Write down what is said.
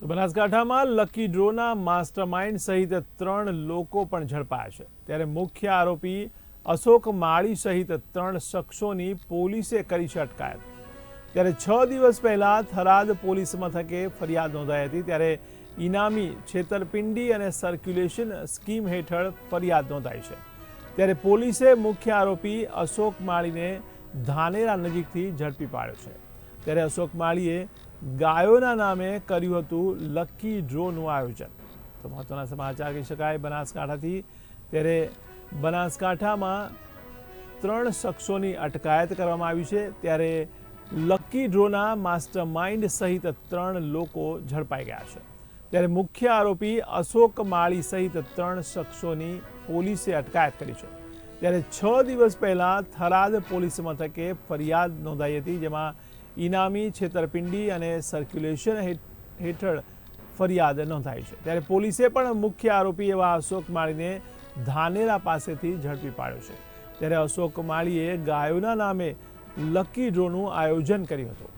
તો બનાસકાંઠામાં lucky ડ્રોના mastermind સહિત ત્રણ લોકો પણ ઝડપાયા છે. ત્યારે મુખ્ય આરોપી અશોક માળી સહિત ત્રણ શખ્સોની પોલીસે કરી છે અટકાયત. ત્યારે છ દિવસ પહેલા થરાદ પોલીસ મથકે ફરિયાદ નોંધાઈ હતી. ત્યારે ઇનામી, છેતરપિંડી અને સર્ક્યુલેશન સ્કીમ હેઠળ ફરિયાદ નોંધાઈ છે. ત્યારે પોલીસે મુખ્ય આરોપી અશોક માળીને ધાનેરા નજીકથી ઝડપી પાડ્યો છે. ત્યારે અશોક માળીએ ગાયોના નામે કર્યું હતું લકી ડ્રોનું આયોજન. તો મહત્વના સમાચાર કહી શકાય, બનાસકાંઠાથી. ત્યારે બનાસકાંઠામાં ત્રણ શખ્સોની અટકાયત કરવામાં આવી છે. ત્યારે લકી ડ્રોના માસ્ટર માઇન્ડ સહિત ત્રણ લોકો ઝડપાઈ ગયા છે. ત્યારે મુખ્ય આરોપી અશોક માળી સહિત ત્રણ શખ્સોની પોલીસે અટકાયત કરી છે. ત્યારે છ દિવસ પહેલાં થરાદ પોલીસ મથકે ફરિયાદ નોંધાઈ હતી, જેમાં ઇનામી છેતરપિંડી અને સર્ક્યુલેશન હેઠળ ફરિયાદ નોંધાઈ છે. ત્યારે પોલીસે પણ મુખ્ય આરોપી એવા અશોક માળીને ધાનેરા પાસેથી ઝડપી પાડ્યો છે. ત્યારે અશોક માળીએ ગાયોના નામે લકી ડ્રોનું આયોજન કર્યું હતું.